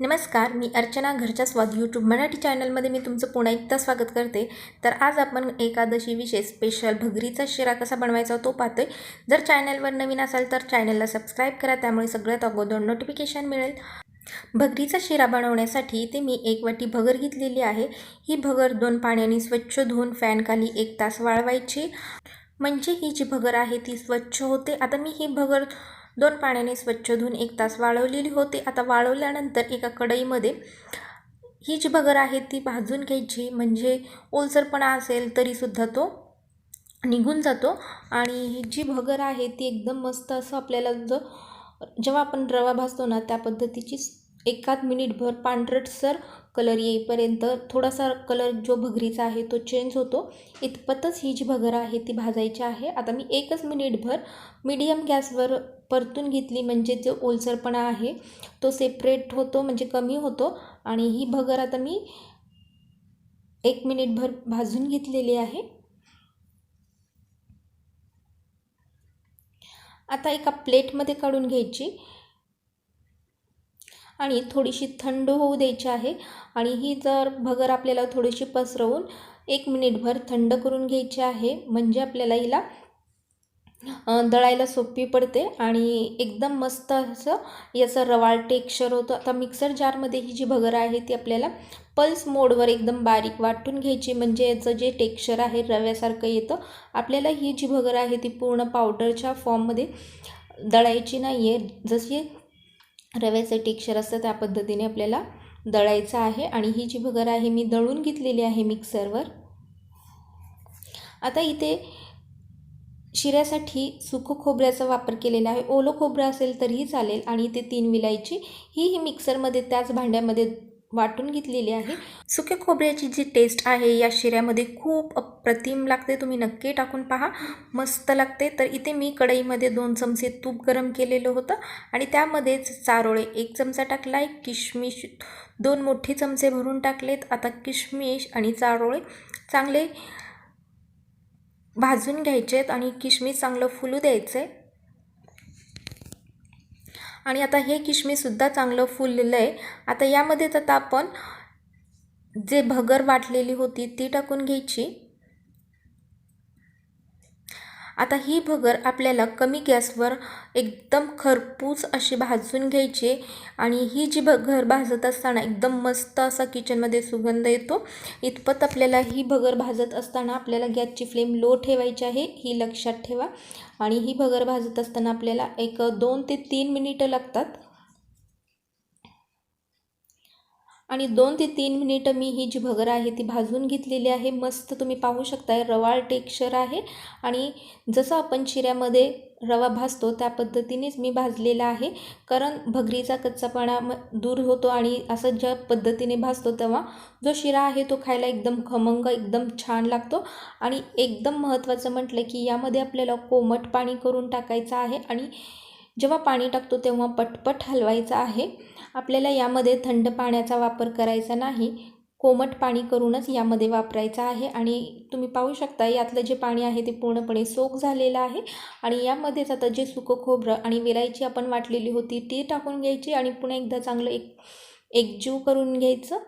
नमस्कार मी अर्चना घरच्या स्वाद यूट्यूब मराठी चॅनलमध्ये मी तुमचं पुन्हा एकदा स्वागत करते. तर आज आपण एकादशी विशेष स्पेशल भगरीचा शिरा कसा बनवायचा तो पाहतोय. जर चॅनलवर नवीन असाल तर चॅनलला सबस्क्राईब करा त्यामुळे सगळ्यात अगोदर नोटिफिकेशन मिळेल. भगरीचा शिरा बनवण्यासाठी इथे मी एक वाटी भगर घेतलेली आहे. ही भगर दोन पाण्याने स्वच्छ धुवून फॅनखाली एक तास वाळवायची. म्हणजे ही जी भगर आहे ती स्वच्छ होते. आता मी ही भगर दोन पाण्याने स्वच्छ धुवून एक तास वाळवलेली होती. आता वाळवल्यानंतर एका कढईमध्ये ही जी भगर आहे ती भाजून घ्यायची. म्हणजे ओलसरपणा असेल तरीसुद्धा तो निघून जातो. आणि ही जी भगर आहे ती एकदम मस्त असं आपल्याला जो जेव्हा आपण रवा भाजतो ना त्या पद्धतीची एकाद मिनिटभर पांढरटसर कलर येईपर्यंत थोडासा कलर जो भगरीचा आहे तो चेंज होतो. इतपतच ही जी भगर आहे ती भाजायची आहे. आता मी एकच मिनिटभर मीडियम गॅसवर परतून घेतली म्हणजे जो ओलसरपणा आहे तो सेपरेट होतो म्हणजे कमी होतो. आणि ही भगर आता मी एक मिनिटभर भाजून घेतलेली आहे. आता एका प्लेटमध्ये काढून घ्यायची. आणि थोडीशी थंड होऊ द्यायची आहे. आणि ही जर भगर आपल्याला थोडीशी पसरवून एक मिनिटभर थंड करून घ्यायची आहे म्हणजे आपल्याला हिला दळायला सोपी पडते आणि एकदम मस्त असं याचं रवाळ टेक्स्चर होतं. आता मिक्सर जारमध्ये ही जी भगर आहे ती आपल्याला पल्स मोडवर एकदम बारीक वाटून घ्यायची म्हणजे याचं जे टेक्स्चर आहे रव्यासारखं येतं. आपल्याला ही जी भगर आहे ती पूर्ण पावडरच्या फॉर्ममध्ये दळायची नाही आहे जशी रव्याचं टेक्स्चर असतं त्या पद्धतीने आपल्याला दळायचं आहे आणि ही जी भगर आहे मी दळून घेतलेली आहे मिक्सरवर. आता इथे शिऱ्यासाठी सुकं खोबऱ्याचा वापर केलेला आहे. ओलं खोबरं असेल तरीही चालेल आणि इथे तीन विलायची. ही ही मिक्सरमध्ये त्याच भांड्यामध्ये वाटून घेतलेली आहे. सुक्या खोबऱ्याची जी टेस्ट आहे या शिऱ्यामध्ये खूप अप्रतिम लागते. तुम्ही नक्की टाकून पहा. मस्त लागते. तर इथे मी कढईमध्ये दोन चमचे तूप गरम केलेलं होतं आणि त्यामध्येच चारोळे एक चमचा टाकला आहे किशमिश दोन मोठे चमचे भरून टाकलेत. आता किशमिश आणि चारोळे चांगले भाजून घ्यायचे आहेत आणि किशमिश चांगलं फुलू द्यायचं आहे आणि आता हे किशमिशसुद्धा चांगलं फुललेलं आहे. आता यामध्ये आता आपण जे भगर वाटलेली होती ती टाकून घ्यायची. आता ही भगर आपल्याला कमी गॅसवर एकदम खरपूस अशी भाजून घ्यायची आणि ही जी भगर भाजत असताना एकदम मस्त असा किचनमध्ये सुगंध येतो. इतपत आपल्याला ही भगर भाजत असताना आपल्याला गॅसची फ्लेम लो ठेवायची आहे ही लक्षात ठेवा. आणि ही भगर भाजत असताना आपल्याला एक दोन ते तीन मिनिटं लागतात. आणि दोन ते तीन मिनिटं मी ही जी भगर आहे ती भाजून घेतलेली आहे. मस्त तुम्ही पाहू शकताय रवाळ टेक्स्चर आहे. आणि जसं आपण शिऱ्यामध्ये रवा भाजतो त्या पद्धतीनेच मी भाजलेला आहे. कारण भगरीचा कच्चापणा म दूर होतो आणि असं ज्या पद्धतीने भाजतो तेव्हा जो शिरा आहे तो खायला एकदम खमंग एकदम छान लागतो. आणि एकदम महत्त्वाचं म्हटलं की यामध्ये आपल्याला कोमट पाणी करून टाकायचं आहे आणि जेव्हा पाणी टाकतो तेव्हा पटपट हलवायचं आहे. आपल्याला यामध्ये थंड पाण्याचा वापर करायचा नाही. कोमट पाणी करूनच यामध्ये वापरायचं आहे आणि तुम्ही पाहू शकता यातलं जे पाणी आहे ते पूर्णपणे सोक झालेलं आहे. आणि यामध्येच आता जे सुकं खोबरं आणि वेलायची आपण वाटलेली होती ती टाकून घ्यायची आणि पुन्हा एकदा चांगलं एक एकजीव करून घ्यायचं.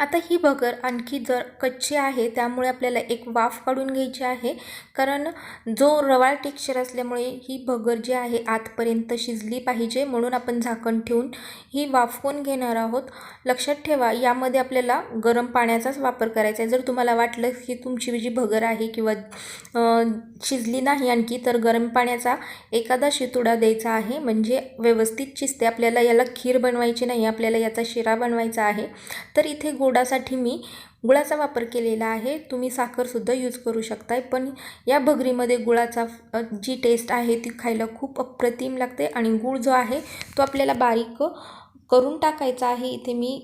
आता ही भगर आणखी जर कच्ची आहे त्यामुळे आपल्याला एक वाफ काढून घ्यायची आहे. कारण जो रवाळ टेक्स्चर असल्यामुळे ही भगर जी आहे आतपर्यंत शिजली पाहिजे. म्हणून आपण झाकण ठेवून ही वाफवून घेणार आहोत. लक्षात ठेवा यामध्ये आपल्याला गरम पाण्याचाच वापर करायचा आहे. जर तुम्हाला वाटलं की तुमची जी भगर आहे किंवा शिजली नाही आणखी तर गरम पाण्याचा एखादा शितुडा द्यायचा आहे. म्हणजे व्यवस्थित शिजते आपल्याला याला खीर बनवायची नाही आपल्याला याचा शिरा बनवायचा आहे. तर इथे गोडासाठी मी गुळाचा वापर केलेला आहे. तुम्ही साखरसुद्धा यूज करू शकताय. पण या भगरीमध्ये गुळाचा जी टेस्ट आहे ती खायला खूप अप्रतिम लागते आणि गुळ जो आहे तो आपल्याला बारीक करून टाकायचा आहे. इथे मी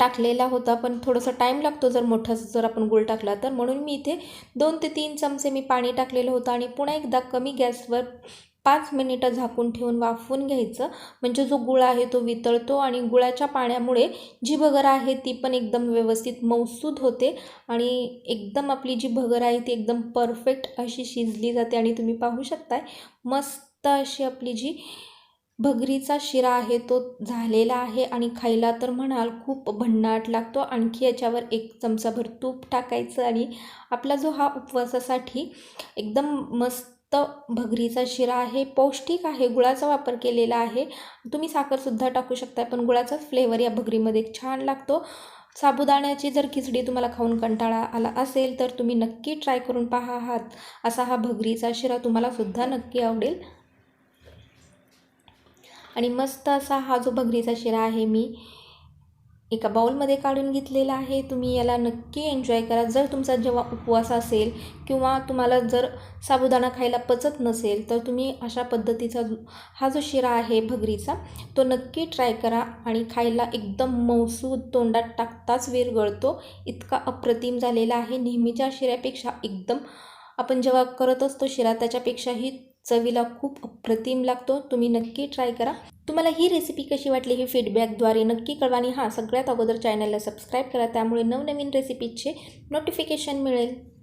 टाकलेला होता. पण थोडंसं टाईम लागतो जर मोठा जर आपण गुळ टाकला तर. म्हणून मी इथे दोन ते तीन चमचे मी पाणी टाकलेलं होतं आणि पुन्हा एकदा कमी गॅसवर पाच मिनिटं झाकून ठेवून वाफवून घ्यायचं. म्हणजे जो गुळ आहे तो वितळतो आणि गुळाच्या पाण्यामुळे जी भगर आहे ती पण एकदम व्यवस्थित मौसूद होते आणि एकदम आपली जी भगर आहे ती एकदम परफेक्ट अशी शिजली जाते आणि तुम्ही पाहू शकताय. मस्त अशी आपली जी भगरीचा शिरा आहे तो झालेला आहे आणि खायला तर म्हणाल खूप भन्नाट लागतो. आणखी याच्यावर एक चमचाभर तूप टाकायचं आणि आपला जो हा उपवासासाठी एकदम मस्त भगरीचा शिरा आहे पौष्टिक आहे गुळाचा वापर केलेला आहे. तुम्ही साखरसुद्धा टाकू शकता पण गुळाचाच फ्लेवर या भगरीमध्ये छान लागतो. साबुदाण्याची जर खिचडी तुम्हाला खाऊन कंटाळा आला असेल तर तुम्ही नक्की ट्राय करून पहा आहात असा हा भगरीचा शिरा तुम्हाला सुद्धा नक्की आवडेल. आणि मस्त असा हा जो भगरीचा शिरा आहे मी एका बाउलमध्ये काढून घेतलेला आहे. तुम्ही याला नक्की एन्जॉय करा. जर तुमचा जेव्हा उपवास असेल किंवा तुम्हाला जर साबुदाणा खायला पचत नसेल तर तुम्ही अशा पद्धतीचा हा जो शिरा आहे भगरीचा तो नक्की ट्राय करा आणि खायला एकदम मौसूद तोंडात टाकताच विरगळतो इतका अप्रतिम झालेला आहे. नेहमीच्या शिऱ्यापेक्षा एकदम आपण जेव्हा करत असतो शिरा त्याच्यापेक्षाही चवीला खूप अप्रतिम लागतो. तुम्ही नक्की ट्राय करा. तुम्हाला ही रेसिपी कशी वाटली ही फीडबॅकद्वारे नक्की कळवा आणि हां सगळ्यात अगोदर चॅनलला सबस्क्राईब करा. त्यामुळे नवनवीन रेसिपीचे नोटिफिकेशन मिळेल.